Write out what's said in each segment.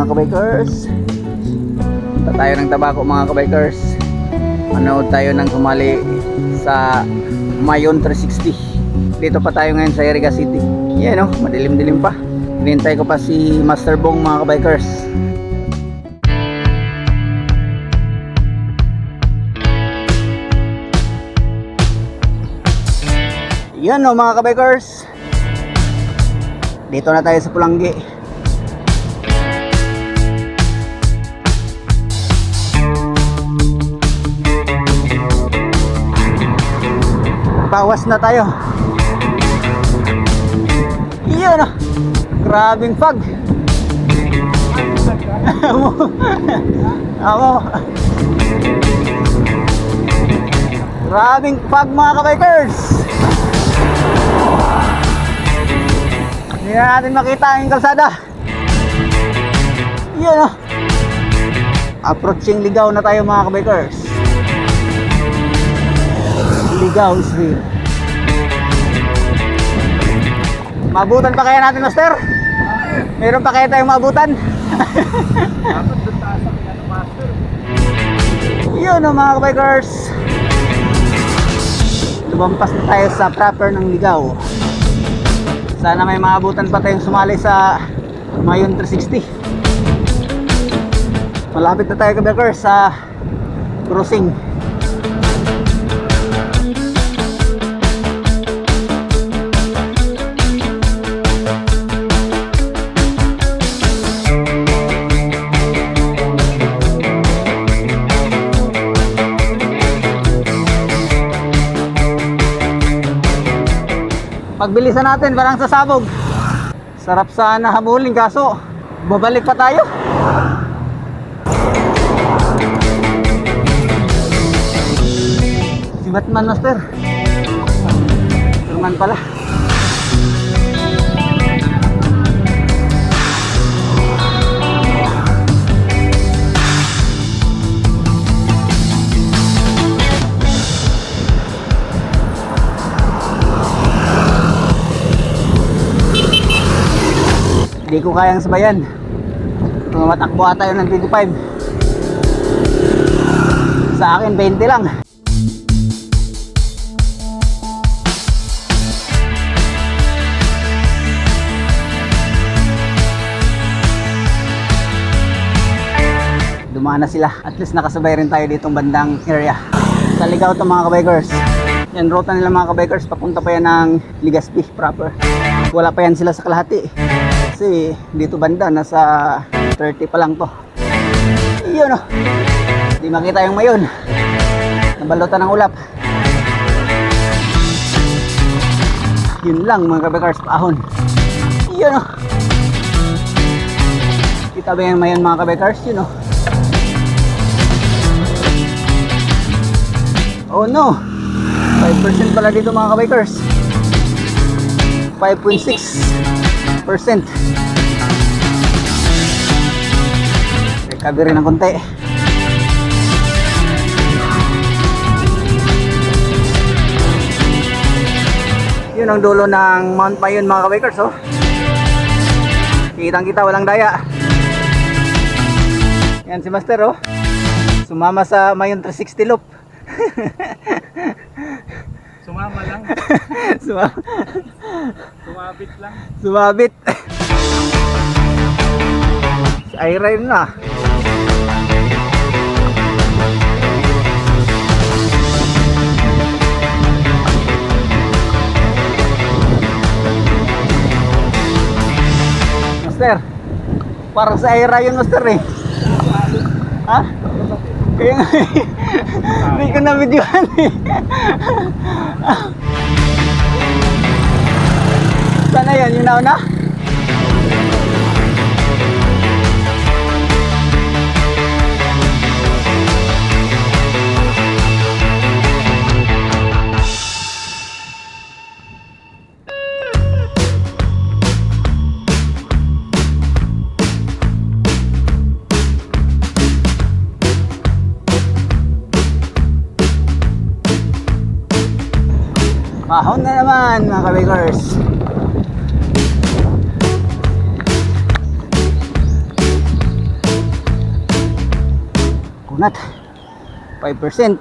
Mga kabikers. Punta tayo ng tabako mga kabikers. Manood tayo ng sumali sa Mayon 360 Dito pa tayo ngayon sa Iriga City. Yan o, madilim-dilim pa. Hinintay ko pa si Master Bong mga kabikers. Yan o mga kabikers. Dito na tayo sa Pulanggi Bawas na tayo. Iyon ah. Grabing fog. Amo. Grabing fog mga kabikers. Hindi na natin makita ang kalsada. Iyon ah. Approaching ligaw na tayo mga kabikers. Ligaw here. Mabutan pa kaya natin, Master? Meron pa kaya tayong mabutan? Yun o mga kabikers. Lumampas na tayo sa proper ng ligaw. Sana may maabutan pa tayong sumali sa Mayon 360. Malapit na tayo kabikers sa crossing. Pagbilisan natin parang sasabog. Sarap sana habulin kaso babalik pa tayo. Si Batman Master. Superman pala. Hindi ko kayang sabayan. Tumatakbo ata yun ng 25. Sa akin, 20 lang. Dumaan na sila. At least nakasabay rin tayo ditong bandang area. Sa ligaw to mga kabikers. Yan, ruta nila mga kabikers. Papunta pa yan ng Ligaspi proper. Wala pa yan sila sa kalahati. Kasi dito banda, nasa 30 pa lang to. Iyon oh. Hindi makita yung mayon. Nabalutan ng ulap. Yun lang mga kabikers, paahon. Iyon oh. Kita ba yung mayon mga kabikers? Yun oh. Oh no! 5% pala dito mga kabikers. 5.6 percent. Recovery ng konti. Yun ang dulo ng Mount Mayon mga kabikers oh. Kitang kita walang daya. Yan si Master oh. Sumama sa Mayon 360 loop. Sumama lang. Sumama. Sumabit lang. Sumabit. Ira yun na. Master, parang sa Ira yun, Master eh. Ha? Kaya nga. Hindi ko na videohan eh. Sana yan, yun na yan mga kabikers. Kunat. 5%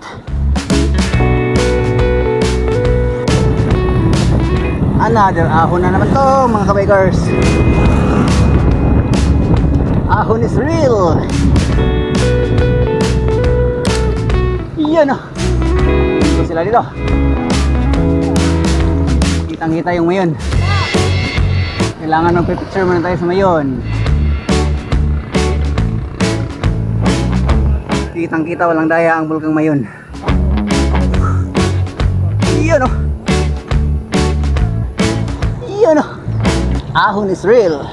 another ahon na naman to mga kabikers. Ahon is real. Yan o oh. dito sila dito. Kitang kita yung mayon. Kailangan magpipicture muna tayo sa mayon. Kitang kita walang daya ang bulkang mayon. Yan oh. Yan oh. Ahon is real.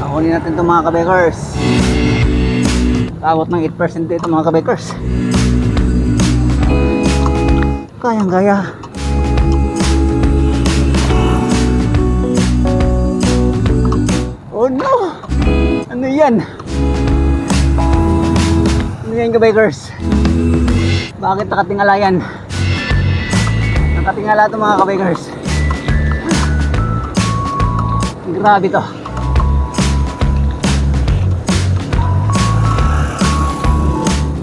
Ahonin natin itong mga kabekers. Tawat ng 8% dito mga kabekers. Kayang Oh no! Ano yan? Ano yan kabekers? Bakit nakatingala yan? Nakatingala ito mga kabekers. Grabe to.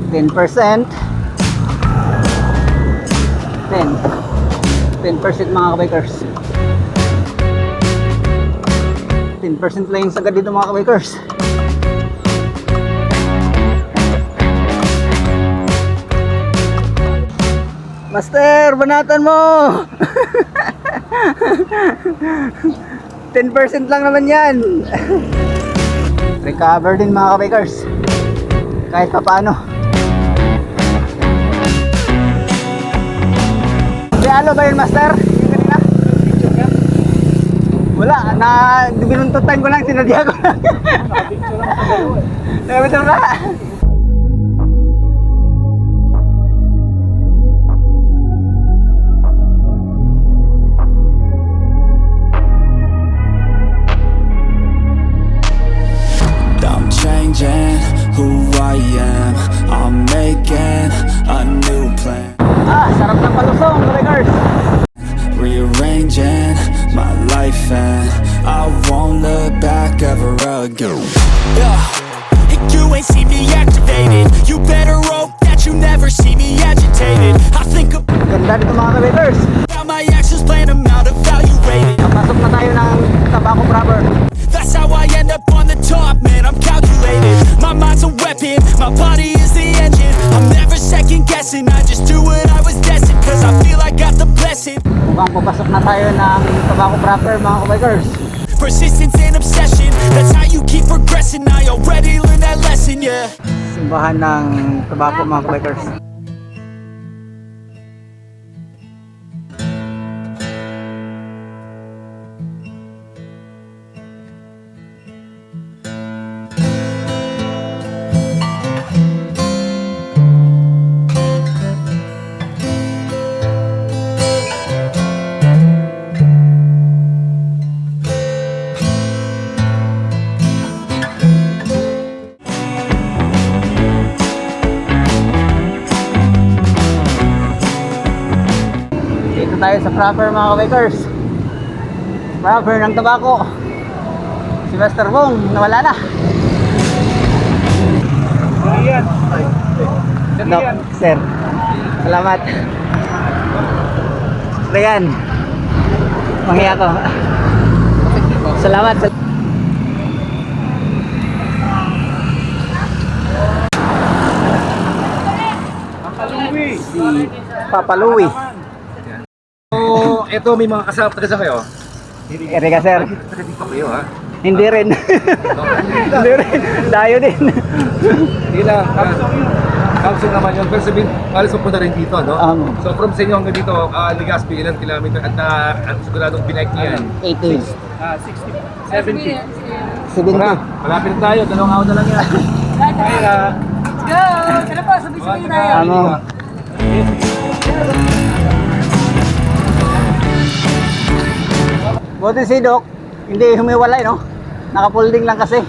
Ten percent. Ten. Ten percent mga kabikers. Ten percent lang yung sagad dito mga kabikers. Master, banatan mo! 10% lang naman yan. Recover din mga kabikers. Kahit pa paano. Realo ba yun, Master? Wala, na binuntutan ko lang, sinadya ko lang. Nakapicture lang eh. Ka. I'm changing who I am. I'm making a new plan. Ever again. Yeah. And you ain't see me activated. You better hope that you never see me agitated. I think Ganda dito mga kabikers. about my actions, plan them out, evaluated. Papasok na tayo ng tabako proper. That's how I end up on the top, man. I'm calculated. My mind's a weapon, my body is the engine. I'm never second guessing, I just do what I was destined. Cause I feel I got the blessing. Mukhang papasok na tayo ng tabako proper mga kabikers. Persistence and obsession, that's how you keep progressing. I already learned that lesson, yeah. Simbahan ng tabako mga kabikers. Sa proper mga kabikers. Proper ng tabako. Si Master Bong, nawala na. Dali No, sir. Salamat. Ayan. Manghiya ko. Salamat. sal- Papa Louie. Ito may mga kasama taga sa kayo. Erika, sir. Taga dito kayo ha. Hindi rin. Hindi rin. Layo din. Hindi lang. Kamsong naman yun. Pero sabihin, alis mo punta rin dito, no? Um, so from sa inyo hanggang dito, uh, Ligaspi, ilang kilometer at uh, at siguradong binike niya yan. 80. Ah, 60. 70. 70. Tara, malapit na tayo. Dalawang ako na lang yan. Kaya, Go! Tara po, sabay-sabay tayo. Ano? Buti si Doc, hindi humiwalay, no? Nakapulding lang kasi.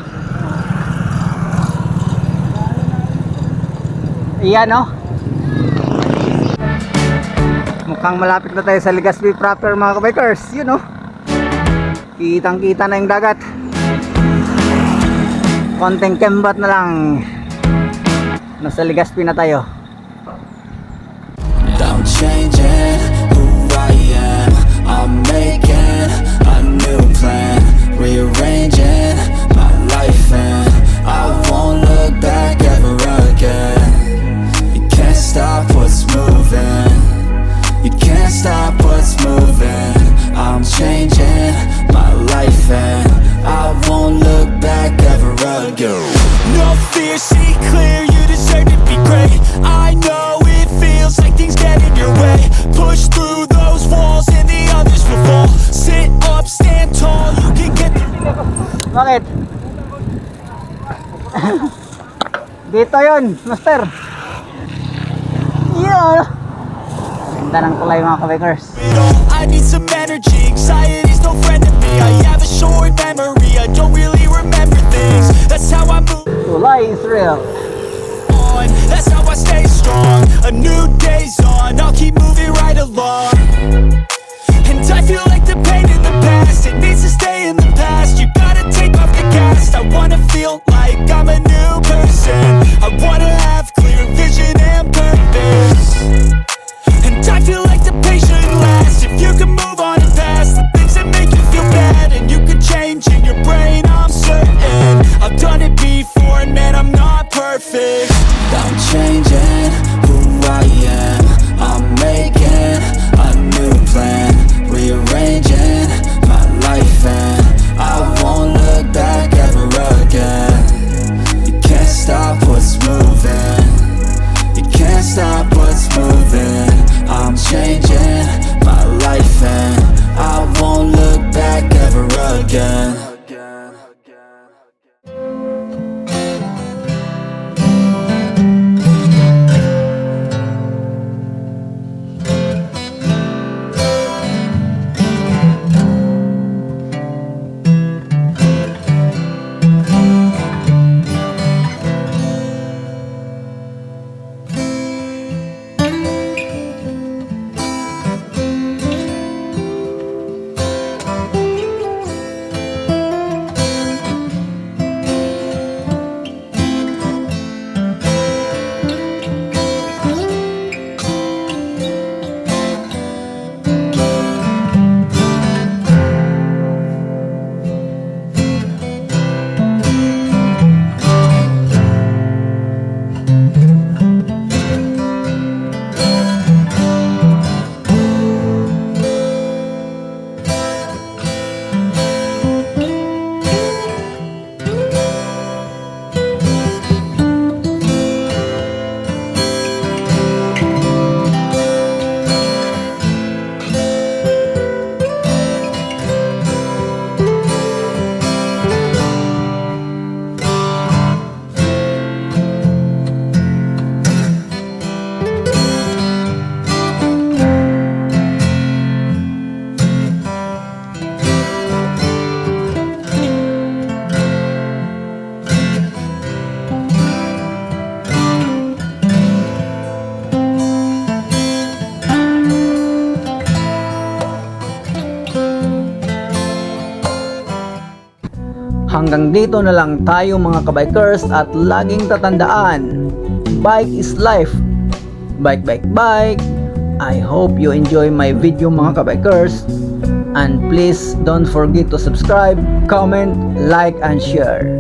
Iyan, no? Mukhang malapit na tayo sa Legazpi proper, mga kabikers. Yun, no? Kitang-kita na yung dagat. Konting kembat na lang. Nasa Legazpi na tayo. I'm changing who rearranging my life, and I won't look back ever again. You can't stop what's moving. You can't stop what's moving. I'm changing my life, and I won't look back ever again. No fear, see clear. You deserve to be great. I know it feels like things get in your way. Push Bakit? Dito yun, master. Yeah. Ganda ng kulay mga kabikers. I need some energy. Anxiety's no friend to me. I have a short memory. I don't really remember things. That's how I move Kulay is real. on. That's how I stay strong. A new day's on. I'll keep moving right along. I feel like the pain in the past. It needs to stay in the past. You gotta take off the cast. I wanna feel like I'm a new person. I wanna have clear vision and purpose. And I feel Mm-hmm. Hanggang dito na lang tayo mga kabikers at laging tatandaan, bike is life. Bike, bike, bike. I hope you enjoy my video mga kabikers. And please don't forget to subscribe, comment, like, and share.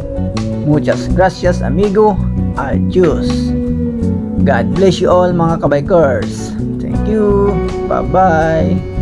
Muchas gracias amigo. Adios. God bless you all mga kabikers. Thank you. Bye-bye.